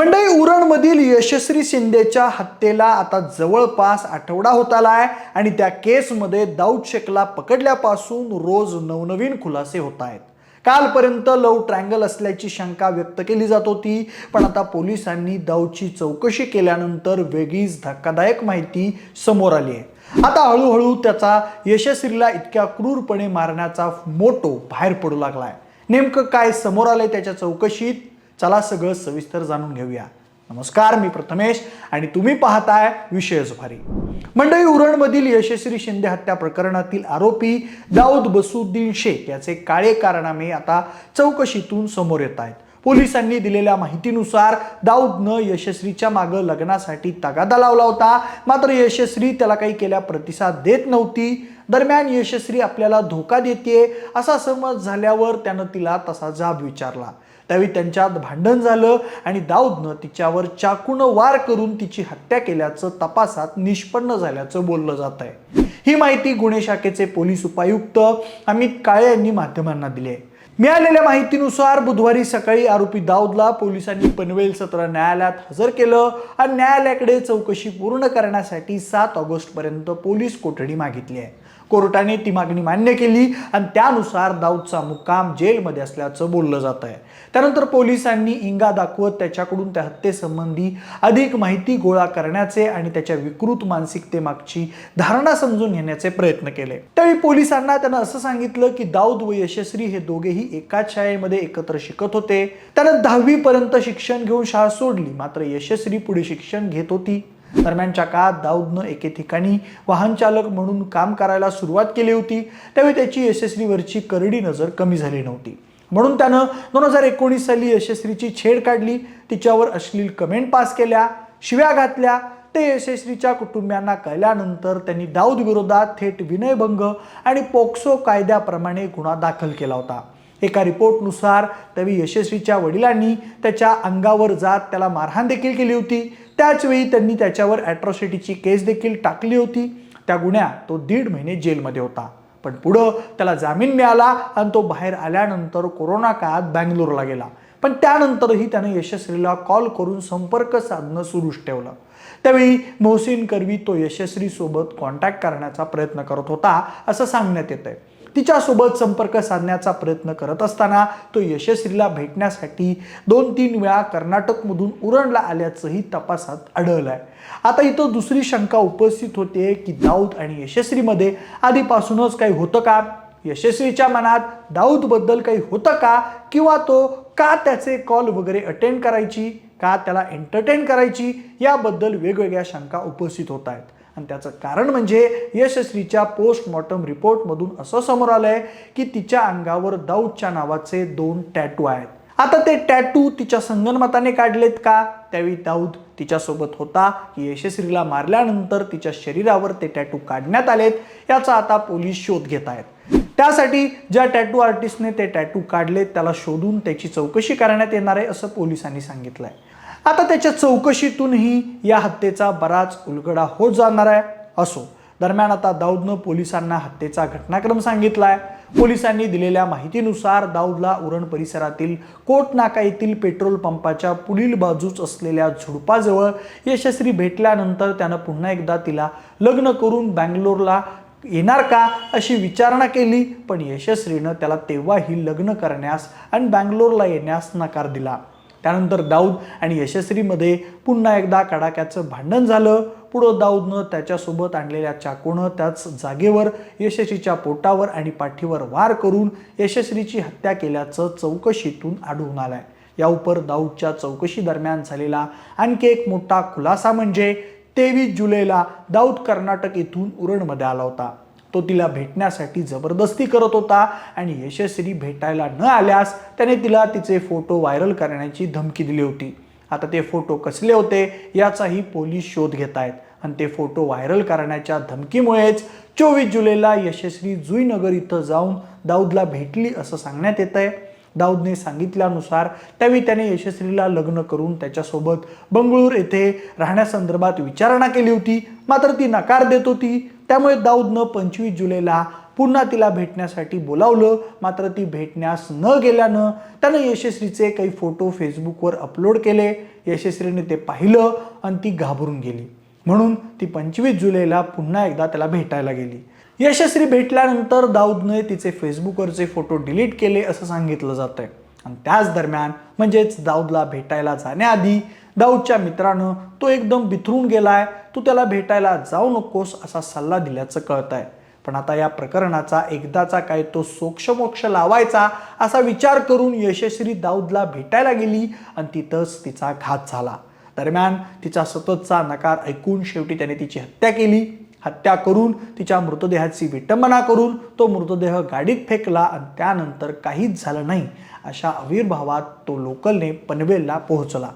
मंडई उरणमधील यशस्वी शिंदेच्या हत्येला आता जवळपास आठवडा होत आलाय आणि त्या केसमध्ये दाऊद शेखला पकडल्यापासून रोज नवनवीन खुलासे होत आहेत. कालपर्यंत लव ट्रँगल असल्याची शंका व्यक्त केली जात होती पण आता पोलिसांनी दाऊदची चौकशी केल्यानंतर वेगळीच धक्कादायक माहिती समोर आली आहे. आता हळूहळू त्याचा यशस्वीला इतक्या क्रूरपणे मारण्याचा मोटो बाहेर पडू लागलाय. नेमकं काय समोर आलंय त्याच्या चौकशीत? चला सगळं सविस्तर जाणून घेऊया. नमस्कार मी प्रथमेश आणि तुम्ही पाहताय विषय सुफारी मंडई उरणमधील यशस्वी शिंदे हत्या प्रकरणातील आरोपी दाऊद बसुद्दीन शेख याचे काळे कारनामे आता चौकशीतून समोर येत आहेत. पोलिसांनी दिलेल्या माहितीनुसार दाऊदनं यशस्वीच्या मागं लग्नासाठी तगादा लावला होता. मात्र यशस्वी त्याला काही केल्या प्रतिसाद देत नव्हती. दरम्यान यशस्वी आपल्याला धोका देते असा समज झाल्यावर त्यानं तिला तसा जाब विचारला. त्यावेळी त्यांच्यात भांडण झालं आणि दाऊदनं तिच्यावर चाकूनं वार करून तिची हत्या केल्याचं तपासात निष्पन्न झाल्याचं बोललं जात आहे ही माहिती गुन्हे शाखेचे पोलीस उपायुक्त अमित काळे यांनी माध्यमांना दिली आहे. मिळालेल्या माहितीनुसार बुधवारी सकाळी आरोपी दाऊदला पोलिसांनी पनवेल सत्र न्यायालयात हजर केलं आणि न्यायालयाकडे चौकशी पूर्ण करण्यासाठी सात ऑगस्ट पर्यंत पोलीस कोठडी मागितली आहे. कोर्टाने ती मागणी मान्य केली आणि त्यानुसार दाऊदचा मुक्काम जेलमध्ये असल्याचं बोललं जात आहे. त्यानंतर पोलिसांनी इंगा दाखवत त्याच्याकडून त्या हत्येसंबंधी अधिक माहिती गोळा करण्याचे आणि त्याच्या विकृत मानसिकतेमागची धारणा समजून घेण्याचे प्रयत्न केले. त्यावेळी पोलिसांना त्यानं असं सांगितलं की दाऊद व यशस्वी हे दोघेही एकाच शाळेमध्ये एकत्र शिकत होते. त्यानं दहावी पर्यंत शिक्षण घेऊन शाळा सोडली. मात्र यशस्वी पुढे शिक्षण घेत होती. दरम्यानच्या काळात दाऊदनं एके ठिकाणी वाहन चालक म्हणून काम करायला सुरुवात केली होती. त्यावेळी त्याची यशस्वीवरची करडी नजर कमी झाली नव्हती. म्हणून त्यानं दोन हजार एकोणीस साली यशस्वीची छेड काढली. तिच्यावर अश्लील कमेंट पास केल्या शिव्या घातल्या. ते यशस्वीच्या कुटुंबियांना कळल्यानंतर त्यांनी दाऊद विरोधात थेट विनयभंग आणि पोक्सो कायद्याप्रमाणे गुन्हा दाखल केला होता. एका रिपोर्टनुसार त्यावेळी यशस्वीच्या वडिलांनी त्याच्या अंगावर जात त्याला मारहाण देखील केली होती. त्याचवेळी त्यांनी त्याच्यावर ॲट्रॉसिटीची केस देखील टाकली होती. त्या गुन्ह्यात तो दीड महिने जेलमध्ये होता. पण पुढं त्याला जामीन मिळाला आणि तो बाहेर आल्यानंतर कोरोना काळात बँगलोरला गेला. पण त्यानंतरही त्यानं यशस्वीला कॉल करून संपर्क साधणं सुरूच ठेवलं. त्यावेळी मोहसिन करवी तो यशस्वी सोबत कॉन्टॅक्ट करण्याचा प्रयत्न करत होता असं सांगण्यात येतं तिच्यासोबत संपर्क साधण्याचा प्रयत्न करत असताना तो यशस्वीला भेटण्यासाठी दोन तीन वेळा कर्नाटकमधून उरणला आल्याचंही तपासात आढळलं आहे आता इथं दुसरी शंका उपस्थित होते की दाऊद आणि यशस्वीमध्ये आधीपासूनच काही होतं का? यशस्वीच्या मनात दाऊदबद्दल काही होतं का? किंवा तो का त्याचे कॉल वगैरे अटेंड करायची? का त्याला एंटरटेन करायची? याबद्दल वेगवेगळ्या शंका उपस्थित होत आहेत. आणि त्याचं कारण म्हणजे यशस्वीच्या पोस्टमॉर्टम रिपोर्टमधून असं समोर आलंय की तिच्या अंगावर दाऊदच्या नावाचे दोन टॅटू आहेत. आता ते टॅटू तिच्या संगनमताने काढलेत का? त्यावेळी दाऊद तिच्यासोबत होता की यशस्वीला मारल्यानंतर तिच्या शरीरावर ते टॅटू काढण्यात आलेत याचा आता पोलीस शोध घेत आहेत. त्यासाठी ज्या टॅटू आर्टिस्टने ते टॅटू काढलेत त्याला शोधून त्याची चौकशी करण्यात येणार आहे असं पोलिसांनी सांगितलंय. आता त्याच्या चौकशीतूनही या हत्येचा बराच उलगडा होत जाणार आहे असो. दरम्यान आता दाऊदनं पोलिसांना हत्येचा घटनाक्रम सांगितलाय. पोलिसांनी दिलेल्या माहितीनुसार दाऊदला उरण परिसरातील कोट नाका येथील पेट्रोल पंपाच्या पुढील बाजूच असलेल्या झुडपाजवळ यशस्वी भेटल्यानंतर त्यानं पुन्हा एकदा तिला लग्न करून बँगलोरला येणार का अशी विचारणा केली पण यशस्वीनं त्याला तेव्हाही लग्न करण्यास आणि बँगलोरला येण्यास नकार दिला. त्यानंतर दाऊद आणि यशस्वीमध्ये पुन्हा एकदा कडाक्याचं भांडण झालं. पुढं दाऊदनं त्याच्यासोबत आणलेल्या चाकूनं त्याच जागेवर यशस्वीच्या पोटावर आणि पाठीवर वार करून यशस्वीची हत्या केल्याचं चौकशीतून आढळून आलंय. या उपर दाऊदच्या चौकशी दरम्यान झालेला आणखी एक मोठा खुलासा म्हणजे तेवीस जुलैला दाऊद कर्नाटक येथून उरणमध्ये आला होता. तो तिला भेटण्यासाठी जबरदस्ती करत होता आणि यशस्वी भेटायला न आल्यास त्याने तिला तिचे फोटो व्हायरल करण्याची धमकी दिली होती. आता ते फोटो कसले होते याचाही पोलीस शोध घेत आहेत आणि ते फोटो व्हायरल करण्याच्या धमकीमुळेच चोवीस जुलैला यशस्वी जुईनगर इथं जाऊन दाऊदला भेटली असं सांगण्यात येत आहे. दाऊदने सांगितल्यानुसार त्यावेळी त्याने यशस्वीला लग्न करून त्याच्यासोबत बंगळूर येथे राहण्यासंदर्भात विचारणा केली होती. मात्र ती नकार देत होती. त्यामुळे दाऊदनं पंचवीस जुलैला पुन्हा तिला भेटण्यासाठी बोलावलं. मात्र ती भेटण्यास न गेल्यानं त्यानं यशस्वीचे काही फोटो फेसबुकवर अपलोड केले. यशस्वीने ते पाहिलं आणि ती घाबरून गेली. म्हणून ती पंचवीस जुलैला पुन्हा एकदा त्याला भेटायला गेली. यशस्वी भेटल्यानंतर दाऊदने तिचे फेसबुकवरचे फोटो डिलीट केले असं सांगितलं जात आहे आणि त्याच दरम्यान म्हणजेच दाऊदला भेटायला जाण्याआधी दाऊदच्या मित्रानं तो एकदम बिथरून गेलाय तू त्याला भेटायला जाऊ नकोस असा सल्ला दिल्याचं कळत आहे पण आता या प्रकरणाचा एकदाचा काय तो सोक्षमोक्ष लावायचा असा विचार करून यशस्वी दाऊदला भेटायला गेली आणि तिथंच तिचा घात झाला. दरम्यान तिचा सततचा नकार ऐकून शेवटी त्याने तिची हत्या केली. हत्या करून तिच्या मृतदेहाची विटंबना करून तो मृतदेह गाडीत फेकला आणि त्यानंतर काहीच झालं नाही अशा आविर्भावात तो लोकलने पनवेलला पोहोचला.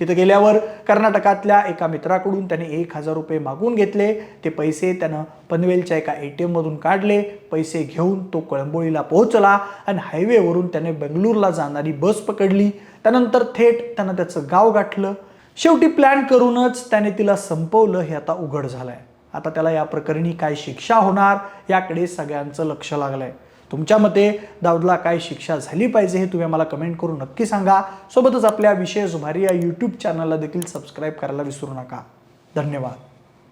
तिथे गेल्यावर कर्नाटकातल्या एका मित्राकडून त्याने एक हजार रुपये मागून घेतले. ते पैसे त्यानं पनवेलच्या एका ए टी एममधून काढले. पैसे घेऊन तो कळंबोळीला पोहोचला आणि हायवेवरून त्याने बेंगळूरला जाणारी बस पकडली. त्यानंतर थेट त्यानं त्याचं गाव गाठलं. शेवटी प्लॅन करूनच त्याने तिला संपवलं. हे आता उघड झालंय. आता त्याला या प्रकरणी काय शिक्षा होणार याकडे सगळ्यांचं लक्ष लागलंय. तुमच्या मते दाऊदला काय शिक्षा झाली पाहिजे हे तुम्ही मला कमेंट करून नक्की सांगा. सोबतच आपल्या विशेष भारी या यूट्यूब चॅनलला देखील सबस्क्राईब करायला विसरू नका. धन्यवाद.